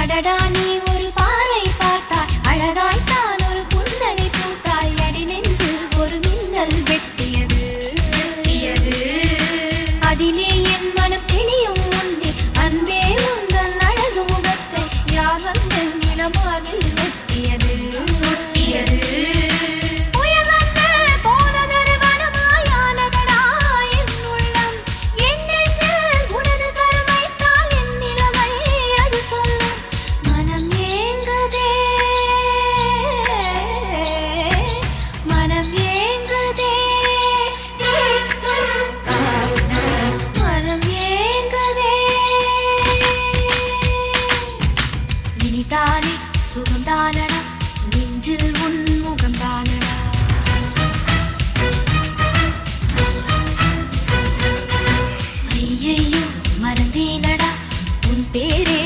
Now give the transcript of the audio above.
அடடா நீ ஒரு பாறை பார்த்தாய். அழகாய்த்தான் ஒரு புன்னகை பூத்தாய். அடி நெஞ்சில் ஒரு மின்னல் வெட்டியது. தானே சுகந்தானடா நெஞ்சில் உன்முகம் தானடா? ஐயையோ மறந்தேனடா? உன் பேரே